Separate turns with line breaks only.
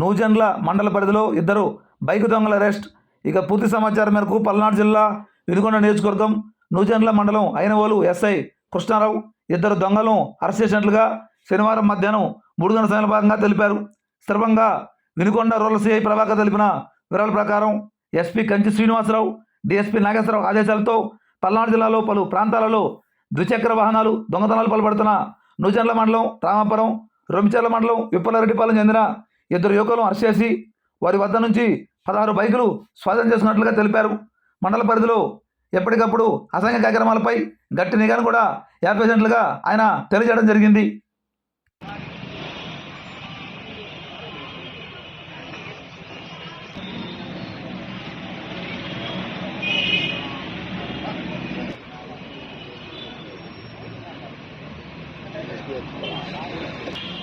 నూజన్ల మండల పరిధిలో ఇద్దరు బైక్ దొంగల అరెస్ట్. ఇక పూర్తి సమాచారం మేరకు పల్నాడు జిల్లా వినుగొండ నియోజకవర్గం నూజన్ల మండలం అయినవోలు ఎస్ఐ కృష్ణారావు ఇద్దరు దొంగలను అరెస్ట్ చేసినట్లుగా శనివారం మధ్యాహ్నం మూడు గంటల సమయంలో భాగంగా తెలిపారు. స్థిరంగా వినుకొండ రూరల్ సిఐ ప్రభాకర్ తెలిపిన వివరాల ప్రకారం ఎస్పీ కంచి శ్రీనివాసరావు డిఎస్పీ నాగేశ్వరరావు ఆదేశాలతో పల్నాడు జిల్లాలో పలు ప్రాంతాలలో ద్విచక్ర వాహనాలు దొంగతనాలు పాల్పడుతున్న నూజన్ల మండలం రామాపురం రొమిచర్ల మండలం విప్పలరెడ్డిపాలెం చెందిన ఇద్దరు యువకులను అరెస్ట్ చేసి వారి వద్ద నుంచి పదహారు బైకులు స్వాధీనం చేసుకున్నట్లుగా తెలిపారు మండల పరిధిలో ఎప్పటికప్పుడు అసంఘ కార్యక్రమాలపై గట్టి నిఘాను కూడా ఏర్పరిచినట్లుగా ఆయన తెలియజేయడం జరిగింది Thank you.